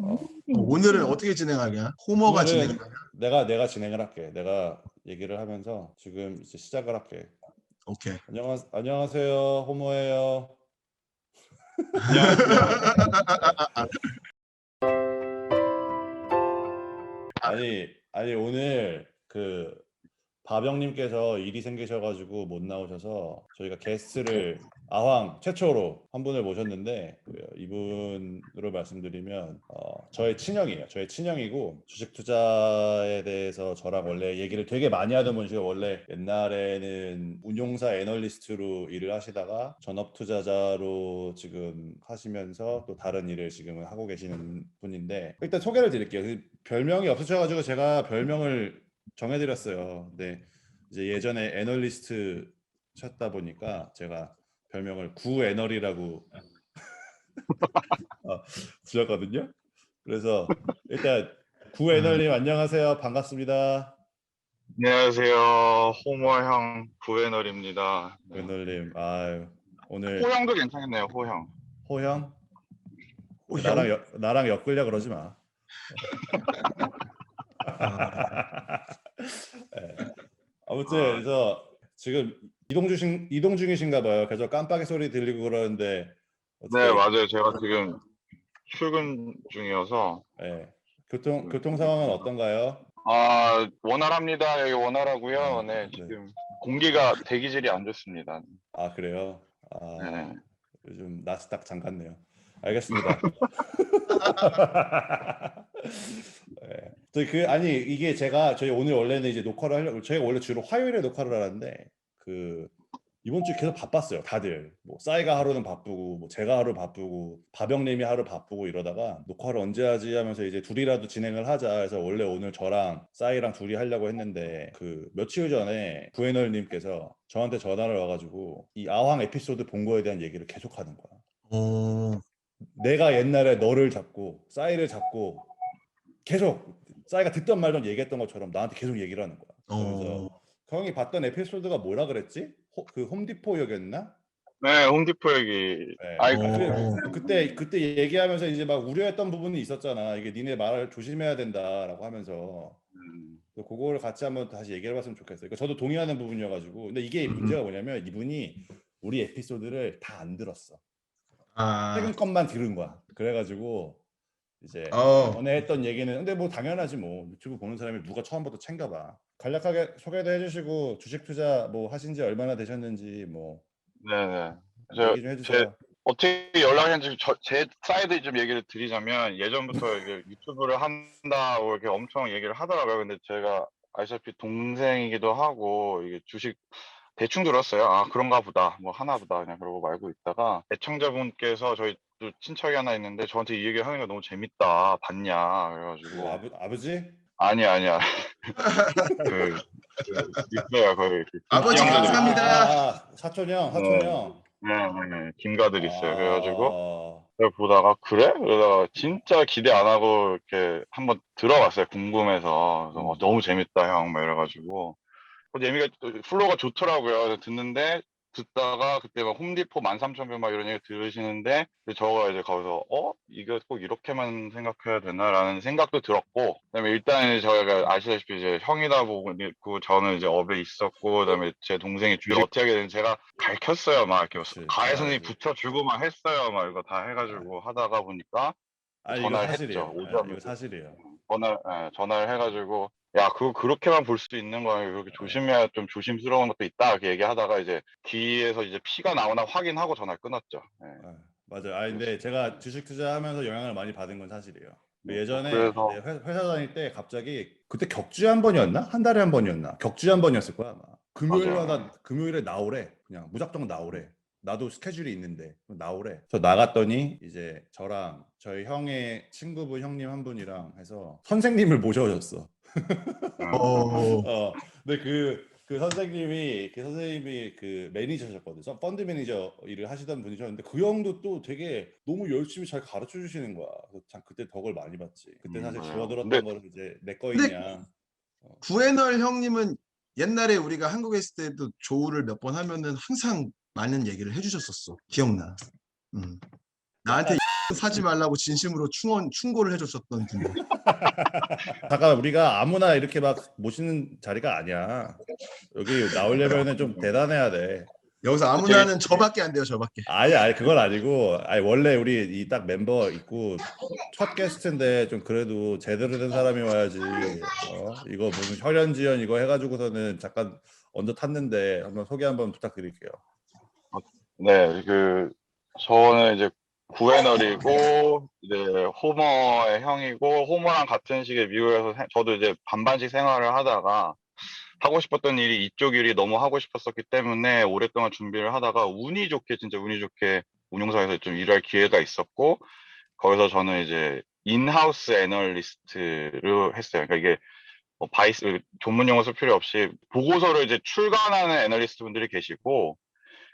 어, 오늘은 어떻게 진행하냐? 호머가 오늘은- 진행하냐? 내가 내가 진행을 할게. 내가 얘기를 하면서 지금 이제 시작을 할게. 오케이. 안녕하 안녕하세요. 호모예요. 아니 아니 오늘 그 바병님께서 일이 생기셔가지고 못 나오셔서 저희가 게스트를 아황 최초로 한 분을 모셨는데 그 이분으로 말씀드리면 어, 저의 친형이에요. 저의 친형이고 주식 투자에 대해서 저랑 원래 얘기를 되게 많이 하던 분이시고 원래 옛날에는 운용사 애널리스트로 일을 하시다가 전업 투자자로 지금 하시면서 또 다른 일을 지금은 하고 계시는 분인데 일단 소개를 드릴게요. 그 별명이 없으셔가지고 제가 별명을 정해드렸어요. 근데 이제 예전에 애널리스트 셨다 보니까 제가 별명을 구 애널이라고 어, 지었거든요. 그래서 일단 구 애널님 안녕하세요. 반갑습니다. 안녕하세요. 호모형 구애널입니다. 구 애널님, 아유 오늘 호형도 괜찮겠네요. 호형. 호형 호 형? 나랑 여, 나랑 엮으려 그러지 마. 네. 아무튼 아. 그래서 지금 이동 중이신 이동 중이신가 봐요. 그래서 깜빡이 소리 들리고 그러는데 어떻게- 네, 맞아요. 제가 지금 출근 중이어서 네. 교통 교통 상황은 어떤가요? 아 원활합니다. 여기 원활하고요. 음, 네, 네. 지금 공기가 대기질이 안 좋습니다. 아 그래요? 아 네. 요즘 나스닥 잠갔네요. 알겠습니다. 네. 저희 그 아니 이게 제가 저희 오늘 원래는 이제 녹화를 하려고 저희가 원래 주로 화요일에 녹화를 하는데 그 이번 주 계속 바빴어요. 다들 뭐 싸이가 하루는 바쁘고 뭐 제가 하루 바쁘고 바병님이 하루 바쁘고 이러다가 녹화를 언제 하지 하면서 이제 둘이라도 진행을 하자 해서 원래 오늘 저랑 싸이랑 둘이 하려고 했는데 그 며칠 전에 부에널님께서 저한테 전화를 와가지고 이 아황 에피소드 본 거에 대한 얘기를 계속하는 거야. 어, 내가 옛날에 너를 잡고 싸이를 잡고 계속 싸이가 듣던 말던 얘기했던 것처럼 나한테 계속 얘기를 하는 거야. 그래서 어, 그 형이 봤던 에피소드가 뭐라 그랬지? 호- 그 홈디포역이었나? 네, 홈디포 얘기. 네. 아이, 어. 그, 그때 그때 얘기하면서 이제 막 우려했던 부분이 있었잖아. 이게 니네 말을 조심해야 된다라고 하면서 음, 또 그거를 같이 한번 다시 얘기해봤으면 좋겠어요. 그러니까 저도 동의하는 부분이어가지고 근데 이게 음. 문제가 뭐냐면 이분이 우리 에피소드를 다 안 들었어. 아, 최근 것만 들은 거야. 그래가지고 이제 어, 전에 했던 얘기는 근데 뭐 당연하지 뭐 유튜브 보는 사람이 누가 처음부터 챙겨봐. 간략하게 소개도 해주시고 주식 투자 뭐 하신 지 얼마나 되셨는지 뭐 네네. 저, 얘기 좀 해주세요. 어떻게 연락했는지 저, 제 사이드 좀 얘기를 드리자면 예전부터 이게 유튜브를 한다고 이렇게 엄청 얘기를 하더라고요. 근데 제가 아시다시피 동생이기도 하고 이게 주식 대충 들었어요. 아 그런가 보다. 뭐 하나 보다 그냥 그러고 말고 있다가 애청자분께서 저희 또 친척이 하나 있는데 저한테 이 얘기 하는 게 너무 재밌다. 봤냐? 그래가지고 뭐 아버 아버지? 아니 아니야. 그, 그 있어요 거기 그 아버지 김- 감사합니다. 아, 아, 사촌 형, 사촌 형. 네, 네, 네. 김가들 있어요. 그래가지고 아, 그걸 보다가 그래? 그러다가 진짜 기대 안 하고 이렇게 한번 들어봤어요. 궁금해서. 그래서 어, 너무 재밌다 형. 막 이래가지고. 예미가 또 플로우가 좋더라고요. 그래서 듣는데 듣다가 그때 막 홈디포 13,000뷰 막 이런 얘기 들으시는데 저가 이제 거기서 어? 이거 꼭 이렇게만 생각해야 되나라는 생각도 들었고 그다음에 일단 저희가 아시다시피 이제 형이다 보고 그 저는 이제 업에 있었고 그다음에 제 동생이 주식 어떻게 하게 되는지 제가 가르쳤어요. 막 이렇게 그치, 가해 선생님 잘하지. 붙여주고 막 했어요. 막 이거 다 해가지고 하다가 보니까 아니 이거 전화를 사실이에요. 했죠. 아, 오자마자. 이거 사실이에요. 전화 예, 전화를 해가지고 야 그거 그렇게만 볼 수 있는 거야 그렇게 조심해야 좀 조심스러운 것도 있다 이렇게 얘기하다가 이제 귀에서 이제 피가 나오나 확인하고 전화를 끊었죠. 예. 아, 맞아요. 아 근데 제가 주식 투자하면서 영향을 많이 받은 건 사실이에요. 예전에 그래서- 네, 회- 회사 다닐 때 갑자기 그때 격주에 한 번이었나? 한 달에 한 번이었나? 격주에 한 번이었을 거야 아마. 금요일마다. 금요일에 나오래. 그냥 무작정 나오래. 나도 스케줄이 있는데 나오래. 저 나갔더니 이제 저랑 저희 형의 친구분 형님 한 분이랑 해서 선생님을 모셔오셨어. 어, 어, 근데 그, 그 선생님이, 그 선생님이 그 매니저셨거든. 요 펀드 매니저 일을 하시던 분이셨는데 그 형도 또 되게 너무 열심히 잘 가르쳐 주시는 거야. 그래서 참 그때 덕을 많이 받지. 그때 음, 사실 맞아요. 주워들었던 근데- 거를 이제 내 거이냐. 구애널 형님은 옛날에 우리가 한국에 있을 때도 조우를 몇 번 하면은 항상 많은 얘기를 해주셨었어. 기억나. 음. 나한테 사지 말라고 진심으로 충원 충고를 해줬었던 분들. 잠깐 우리가 아무나 이렇게 막 모시는 자리가 아니야. 여기 나오려면은 좀 대단해야 돼. 여기서 아무나 하는 저밖에 안 돼요. 저밖에. 아니 아니 그건 아니고 아니 원래 우리 이 딱 멤버 있고 첫 게스트인데 좀 그래도 제대로 된 사람이 와야지 어? 이거 무슨 혈연지연 이거 해가지고서는 잠깐 언더 탔는데 한번 소개 한번 부탁드릴게요 네, 그 저는 이제 구애널이고 이제 호머의 형이고 호머랑 같은 시기에 미국에서 생- 저도 이제 반반씩 생활을 하다가 하고 싶었던 일이 이쪽 일이 너무 하고 싶었었기 때문에 오랫동안 준비를 하다가 운이 좋게 진짜 운이 좋게 운용사에서 좀 일할 기회가 있었고 거기서 저는 이제 인하우스 애널리스트를 했어요. 그러니까 이게 뭐 바이스 전문 용어 쓸 필요 없이 보고서를 이제 출간하는 애널리스트 분들이 계시고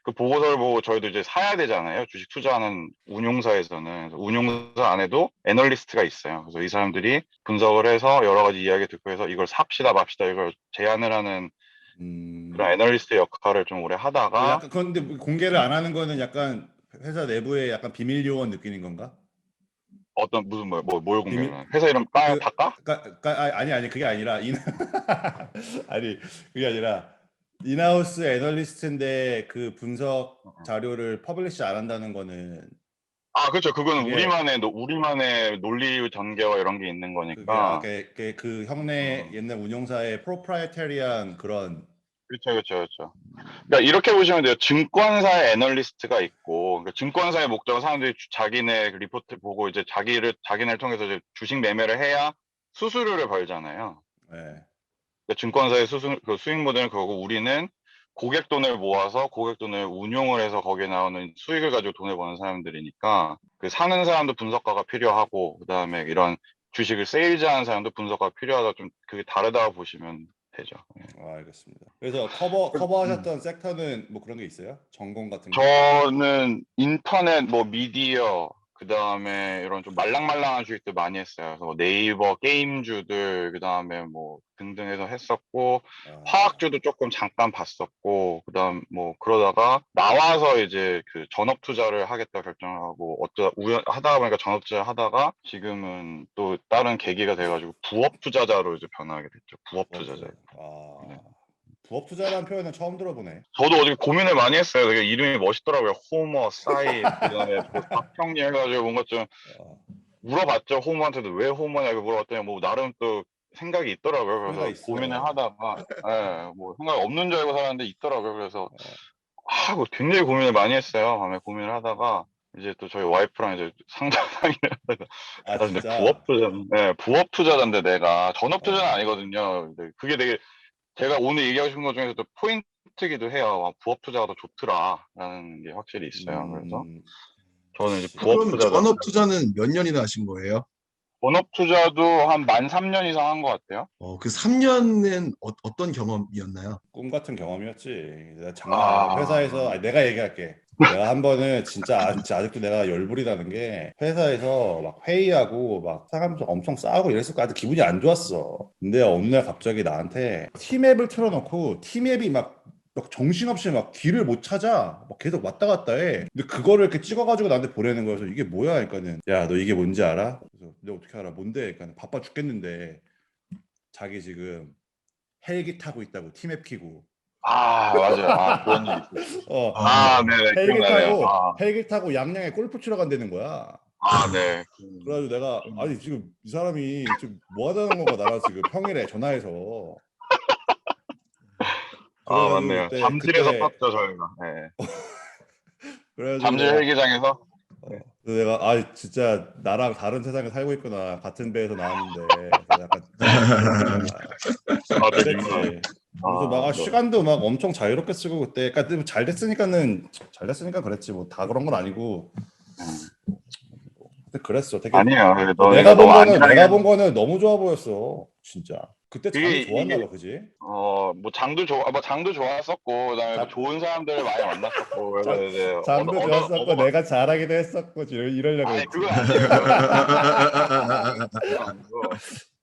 그 보고서를 보고 저희도 이제 사야 되잖아요. 주식 투자하는 운용사에서는. 운용사 안에도 애널리스트가 있어요. 그래서 이 사람들이 분석을 해서 여러 가지 이야기 듣고 해서 이걸 삽시다 맙시다 이걸 제안을 하는 음 그런 애널리스트 역할을 좀 오래 하다가 약간 그런데 공개를 안 하는 거는 약간 회사 내부에 약간 비밀 요원 느끼는 건가? 어떤 무슨 뭐, 뭐, 뭘 비밀- 공개를 회사 이름 까, 그- 다 까? 그러니까, 그러니까 아니, 아니 그게 아니라 인 아니 그게 아니라 인하우스 애널리스트인데 그 분석 자료를 퍼블리시 안 한다는 거는 아, 그렇죠. 그거는 그게- 우리만의 노- 우리만의 논리 전개와 이런 게 있는 그게 거니까. 아, 그, 그, 그 형네 어. 옛날 운용사의 프로프라이테리한 그런 그렇죠, 그렇죠, 그렇죠. 그러니까 이렇게 보시면 돼요. 증권사의 애널리스트가 있고, 그러니까 증권사의 목적은 사람들이 주- 자기네 그 리포트 보고 이제 자기를 자기네를 통해서 이제 주식 매매를 해야 수수료를 벌잖아요. 예. 그러니까 증권사의 수수, 그 수익 모델은 그거고 우리는 고객 돈을 모아서 고객 돈을 운용을 해서 거기에 나오는 수익을 가지고 돈을 버는 사람들이니까 그 사는 사람도 분석가가 필요하고 그 다음에 이런 주식을 세일즈하는 사람도 분석가가 필요하다 좀 그게 다르다고 보시면 되죠. 예. 아, 알겠습니다. 그래서 커버 커버하셨던 섹터는 뭐 그런 게 있어요? 전공 같은 거? 저는 인터넷 뭐 미디어 그 다음에 이런 좀 말랑말랑한 주식들 많이 했어요. 그래서 뭐 네이버 게임주들 그 다음에 뭐 등등 해서 했었고 아, 화학주도 조금 잠깐 봤었고 그 다음 뭐 그러다가 나와서 이제 그 전업 투자를 하겠다 결정을 하고 어쩌다 우연 하다가 보니까 전업 투자 하다가 지금은 또 다른 계기가 돼가지고 부업 투자자로 이제 변하게 됐죠. 부업 투자자. 아, 네. 부업 투자라는 표현은 처음 들어보네. 저도 어제 고민을 많이 했어요. 되게 이름이 멋있더라고요. 호머, 사이, 그다음에 뭐 박형리 해가지고 뭔가 좀 어, 물어봤죠. 호머한테도 왜 호머냐고 물어봤더니 뭐 나름 또 생각이 있더라고요. 생각이 그래서 있어. 고민을 하다가 예, 뭐 생각 없는 줄 알고 살았는데 있더라고요. 그래서 어. 아, 뭐 굉장히 고민을 많이 했어요. 밤에 고민을 하다가 이제 또 저희 와이프랑 이제 상담 상의를 하다가 아, 나 근데 진짜. 부업 투자, 네, 부업 투자자인데 내가 전업 투자는 아니거든요. 근데 그게 되게 제가 오늘 얘기하고 싶은 것 중에서도 포인트기도 해요. 아, 부업 투자가 더 좋더라라는 게 확실히 있어요. 그래서 음, 저는 이제 부업 그럼 투자자. 전업 투자는 몇 년이나 하신 거예요? 본업 투자도 한 만 3년 이상 한 것 같아요. 어, 그 3년은 어, 떤 경험이었나요? 꿈 같은 경험이었지. 내가 장난 아. 회사에서 아니, 내가 얘기할게. 내가 한 번은 진짜 아- 진짜 아직도 내가 열불이 나는 게 회사에서 막 회의하고 막 사람들 엄청 싸우고 이랬을 거 아직 기분이 안 좋았어. 근데 어느 날 갑자기 나한테 티맵을 틀어놓고 티맵이 막, 막 정신없이 막 길을 못 찾아. 막 계속 왔다 갔다 해. 근데 그거를 이렇게 찍어가지고 나한테 보내는 거여서 이게 뭐야? 그러니까는 야 너 이게 뭔지 알아? 그래서 내가 어떻게 알아? 뭔데? 그러니까 바빠 죽겠는데 자기 지금 헬기 타고 있다고 티맵 키고 아 맞아요. 아 그런 일 있어요. 어 아 네네 헬기 기억나네요. 타고 아, 헬기 타고 양양에 골프 치러 간다는 거야. 아 네. 그래가지고 내가 아니 지금 이 사람이 지금 뭐 하자는 거가 나랑 지금 평일에 전화해서 아 그래가지고 맞네요. 그때- 잠실에서 그때- 팠죠 저희가. 네. 그래가지고 잠실 헬기장에서. 그래서 내가 아 진짜 나랑 다른 세상에 살고 있구나 같은 배에서 나왔는데 그래서 약간 아 그랬지. 네. 그래서 막 아, 네. 시간도 막 엄청 자유롭게 쓰고 그때 그러니까 잘 됐으니까는 잘 됐으니까 그랬지 뭐 다 그런 건 아니고 근데 그랬어 되게 아니에요. 너 내가 본 거는 내가 본 거는 너무 좋아 보였어 진짜 그때 장이 이게- 좋았나 이게- 봐 그지 어, 뭐 장도 좋아, 뭐 장도 좋았었고, 그다음에 뭐 장- 좋은 사람들을 많이 만났었고, 그래서 장- 이제 장도 얻어- 얻어- 좋았었고 얻어- 내가 잘하기도 했었고 이러- 이러려고 아니 했지 그건 아니에요. 그건 아니고.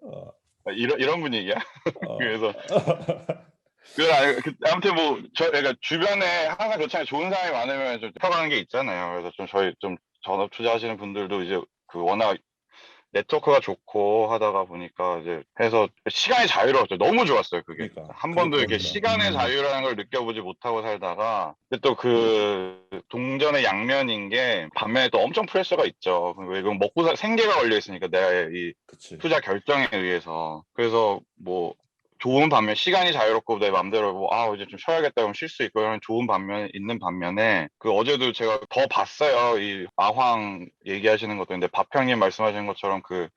어, 이런 이런 분위기야. 어. 그래서 그 아니, 그, 아무튼 뭐 저 그러니까 주변에 항상 그렇잖아요. 좋은 사람이 많으면 좀 커가는 게 있잖아요. 그래서 좀 저희 좀 전업 투자하시는 분들도 이제 그 워낙 네트워크가 좋고 하다가 보니까 이제 해서 시간이 자유로웠죠. 너무 좋았어요. 그게 그러니까. 한 번도 이렇게. 시간의 음. 자유라는 걸 느껴보지 못하고 살다가 근데 또그 동전의 양면인 게 반면에 또 엄청 프레셔가 있죠. 왜 이건 먹고 살 생계가 걸려 있으니까 내가 이 그치. 투자 결정에 의해서 그래서 뭐 좋은 반면 시간이 자유롭고 내 맘대로 뭐, 아 이제 좀 쉬어야겠다 그러면 쉴수 있고 이런 좋은 반면 있는 반면에 그 어제도 제가 더 봤어요. 이 아황 얘기하시는 것도. 근데 박형님 말씀하시는 것처럼 그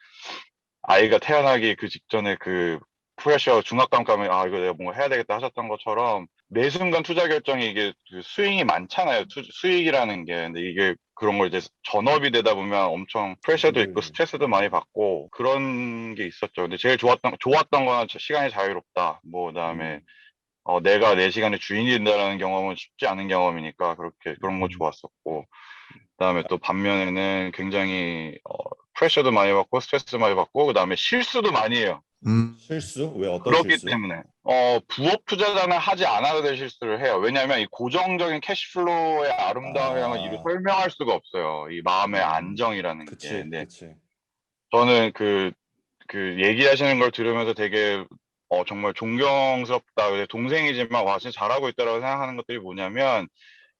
아이가 태어나기 그 직전에 그 프레셔 중압감 감에 아 이거 내가 뭔가 해야 되겠다 하셨던 것처럼 매 순간 투자 결정이 이게 그 스윙이 많잖아요 투- 수익이라는 게 근데 이게 그런 걸 이제 전업이 되다 보면 엄청 프레셔도 있고 음. 스트레스도 많이 받고 그런 게 있었죠 근데 제일 좋았던 좋았던 거는 저- 시간이 자유롭다 뭐 그 다음에 음. 어, 내가 내 시간의 주인이 된다는 경험은 쉽지 않은 경험이니까 그렇게 그런 거 음. 좋았었고 그다음에 또 반면에는 굉장히 어, 프레셔도 많이 받고 스트레스도 많이 받고 그다음에 실수도 많이 해요. 음. 실수? 왜 어떤 그렇기 실수? 때문에 어 부업 투자자는 하지 않아도 될 실수를 해요. 왜냐하면 이 고정적인 캐시플로우의 아름다움이라는 걸 아. 이루 설명할 수가 없어요. 이 마음의 음. 안정이라는 그치, 게. 근데 그치. 저는 그, 그 얘기하시는 걸 들으면서 되게 어, 정말 존경스럽다. 동생이지만 와, 진짜 잘하고 있다라고 생각하는 것들이 뭐냐면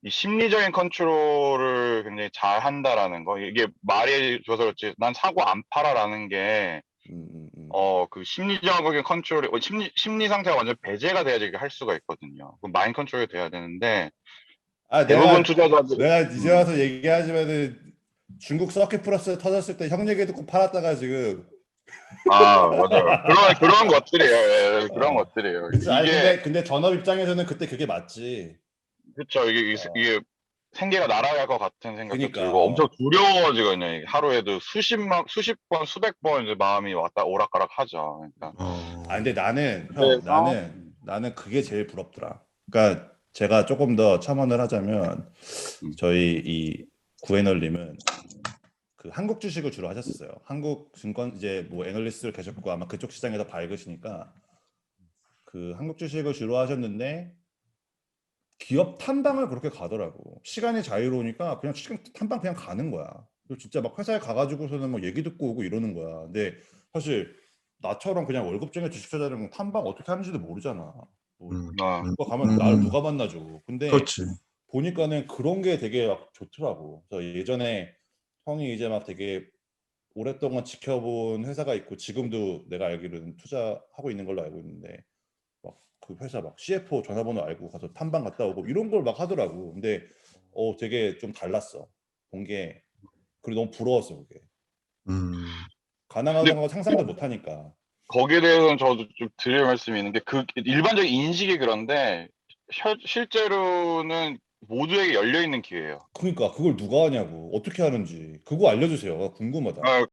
이 심리적인 컨트롤을 굉장히 잘 한다라는 거. 이게 말이 줘서 그렇지. 난 사고 안 팔아라는 게 음, 음, 음. 어, 그 심리적인 컨트롤이, 어, 심리, 심리 상태가 완전 배제가 돼야지 할 수가 있거든요. 그 마인 컨트롤이 돼야 되는데, 아, 대부분 내가, 투자자들, 내가 이제 와서 얘기하지만은 중국 서킷 플러스 터졌을 때 형 얘기 듣고 팔았다가 지금 아, 맞아요. 그런, 그런 것들이에요. 예, 그런 어. 것들이에요. 그치, 아니, 이게, 근데, 근데 전업 입장에서는 그때 그게 맞지. 그쵸. 이게, 이게, 어. 이게 생계가 날아갈 것 같은 생각도 그니까. 들고 엄청 두려워지거든요. 이게 하루에도 수십만, 수십 번, 수백 번 이제 마음이 왔다 오락가락 하죠. 그러니까. 어. 아 근데 나는 형 그래서- 나는 나는 그게 제일 부럽더라. 그러니까 제가 조금 더 첨언을 하자면 음. 저희 이 구애널님은 그 한국 주식을 주로 하셨었어요. 한국 증권 이제 뭐 애널리스트를 계셨고 아마 그쪽 시장에서 밝으시니까 그 한국 주식을 주로 하셨는데 기업 탐방을 그렇게 가더라고. 시간이 자유로우니까 그냥 시간 탐방 그냥 가는 거야. 그리고 진짜 막 회사에 가가지고서는 막 얘기 듣고 오고 이러는 거야. 근데 사실 나처럼 그냥 월급쟁이 주식 투자자는 탐방 어떻게 하는지도 모르잖아. 뭐 음. 아, 누가 가면 음. 나를 누가 만나줘. 근데 그렇지. 보니까는 그런 게 되게 막 좋더라고. 그래서 예전에 형이 이제 막 되게 오랫동안 지켜본 회사가 있고 지금도 내가 알기로는 투자하고 있는 걸로 알고 있는데 막 그 회사 막 CFO 전화번호 알고 가서 탐방 갔다 오고 이런 걸 막 하더라고. 근데 어 되게 좀 달랐어. 본 게 그리고 너무 부러웠어 그게. 음. 가능하다는 거 상상도 못 하니까. 거기에 대해서는 저도 좀 드릴 말씀이 있는 게 그 일반적인 인식이 그런데 실- 실제로는 모두에게 열려 있는 기회예요. 그러니까 그걸 누가 하냐고 어떻게 하는지 그거 알려주세요. 궁금하다. 아,